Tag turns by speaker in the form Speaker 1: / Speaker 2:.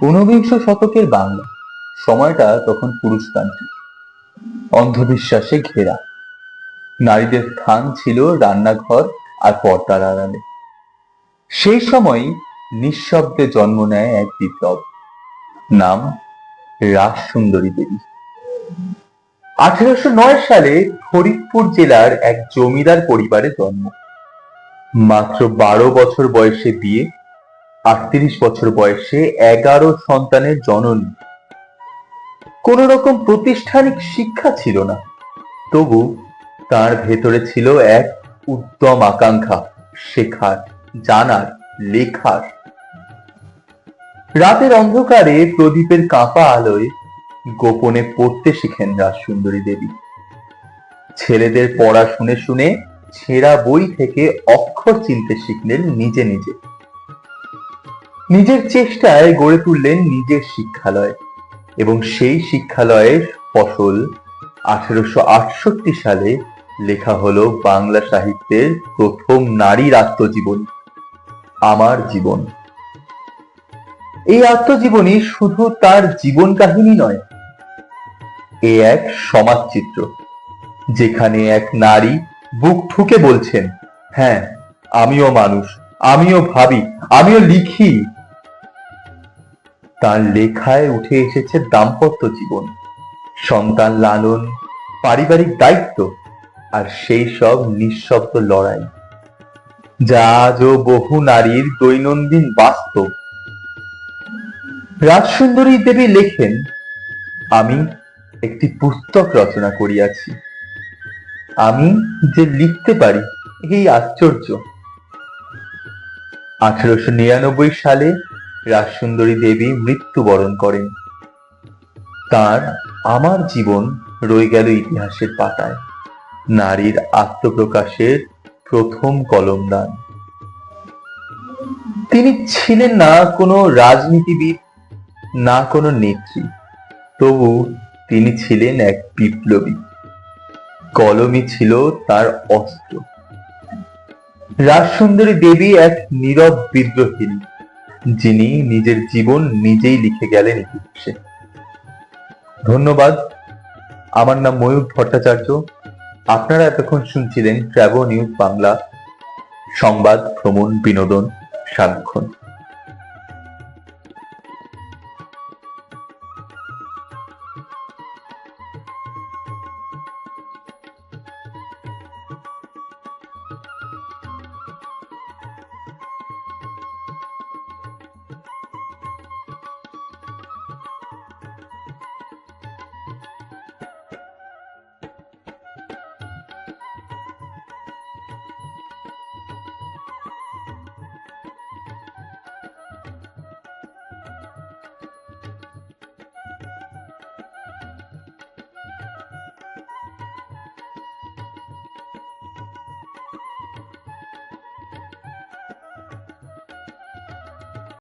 Speaker 1: ঊনবিংশ শতকের বাংলা। সময়টা তখন পুরুষতান্ত্রিক। অন্ধবিশ্বাসে ঘেরা। নারীদের স্থান ছিল রান্নাঘর আর পর্দার আড়ালে। সেই সময় নিঃশব্দে জন্ম নেয় এক বিপ্লব। নাম রাস সুন্দরী দেবী। আঠেরোশো নয় সালে ফরিদপুর জেলার এক জমিদার পরিবারে জন্ম। মাত্র বারো বছর বয়সে বিয়ে আটত্রিশ বছর বয়সে এগারো সন্তানের জননী। কোন রকম প্রতিষ্ঠানিক শিক্ষা ছিল না। তবু তার ভেতরে ছিল এক উদ্যম আকাঙ্ক্ষা, শেখার, জানার, লেখার। রাতের অন্ধকারে প্রদীপের কাঁপা আলোয় গোপনে পড়তে শিখেন রাজসুন্দরী দেবী। ছেলেদের পড়া শুনে শুনে ছেঁড়া বই থেকে অক্ষর চিনতে শিখলেন নিজে নিজে। নিজের চেষ্টায় গড়ে তুললেন নিজের শিক্ষালয় এবং সেই শিক্ষালয়ের ফসল আঠেরোশো আটষট্টি সালে লেখা হলো বাংলা সাহিত্যের প্রথম নারীর আত্মজীবনী, আমার জীবন। এই আত্মজীবনী শুধু তার জীবন কাহিনী নয়, এ এক সমাজচিত্র যেখানে এক নারী বুক ঠুকে বলছেন হ্যাঁ আমিও মানুষ। আমিও ভাবি, আমিও লিখি। তার লেখায় উঠে এসেছে দাম্পত্য জীবন, সন্তান লালন, পারিবারিক দায়িত্ব আর সেই সব নিঃশব্দ লড়াই। যা আজও বহু নারীর দৈনন্দিন বাস্তব। রাজসুন্দরী দেবী লেখেন, আমি একটি পুস্তক রচনা করিয়াছি। আমি যে লিখতে পারি, এই আশ্চর্য। আঠারোশো নিরানব্বই সালে রাজসুন্দরী দেবী মৃত্যুবরণ করেন। তার আমার জীবন রয়ে গেল ইতিহাসের পাতায়। নারীর আত্মপ্রকাশের প্রথম কলমদান। তিনি ছিলেন না কোনো রাজনীতিবিদ, না কোনো নেত্রী। তবু তিনি ছিলেন এক বিপ্লবী। কলমই ছিল তার অস্ত্র। রাজসুন্দরী দেবী এক নীরব বিদ্রোহিনী যিনি নিজের জীবন নিজেই লিখে গেলেন ইতিহাসে। ধন্যবাদ। আমার নাম ময়ূর ভট্টাচার্য। আপনারা এতক্ষণ শুনছিলেন ট্র্যাভো নিউজ বাংলা। সংবাদ, ভ্রমণ, বিনোদন, সারাক্ষণ।